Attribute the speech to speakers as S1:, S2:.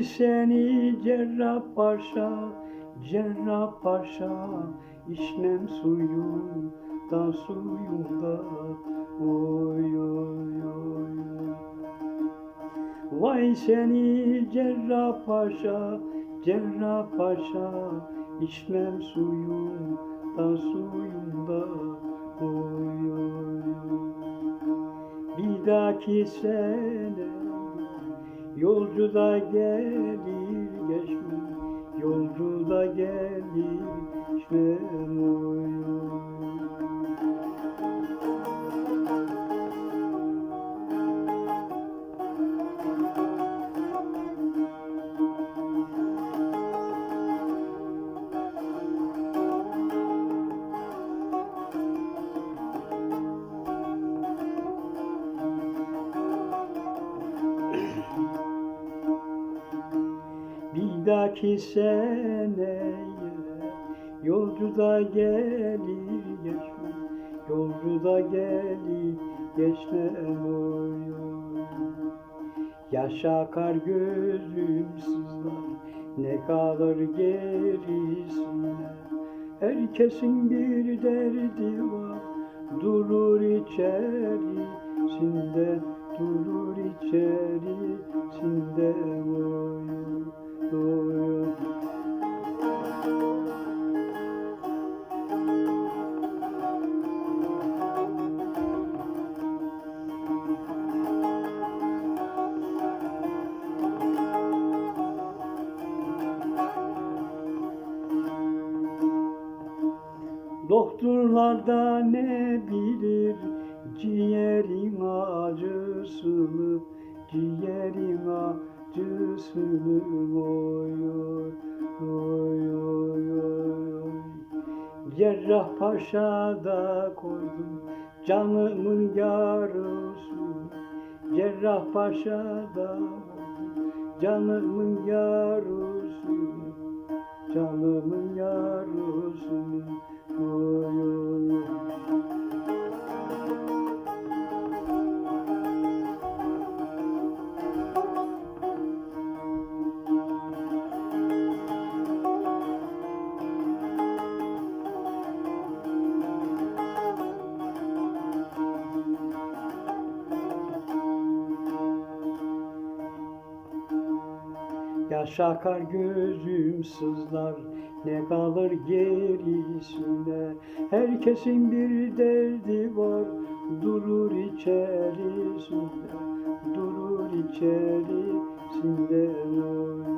S1: Seni cerrah paşa, cerrah paşa İçmem suyun da suyunda oy oy oy Vay seni cerrah paşa, cerrah paşa İçmem suyun da suyunda Oy oy oy. Bir dahaki sene Yolcu da gelir geçmem Yolcu da gelir geçmem oy Bir dahaki seneye Yolcu da gelir geçmem Yolcu da gelir geçmem oy oy. Yaş akar gözüm sızlar. Ne kalır gerisine? Herkesin bir derdi var. Durur içerisinde Durur içerisinde Doktorlar da ne bilir ciğerin acısını, ciğerin acısını oy oy oy oy oy. Cerrah Paşa'da koydum canımın yarısını, Cerrah Paşa'da canımın yarısını, canımın yarısını. Oy oy oy. Yaş akar gözüm sızlar ne kalır gerisine Herkesin bir derdi var. Durur içerisinde Durur içerisinde. oy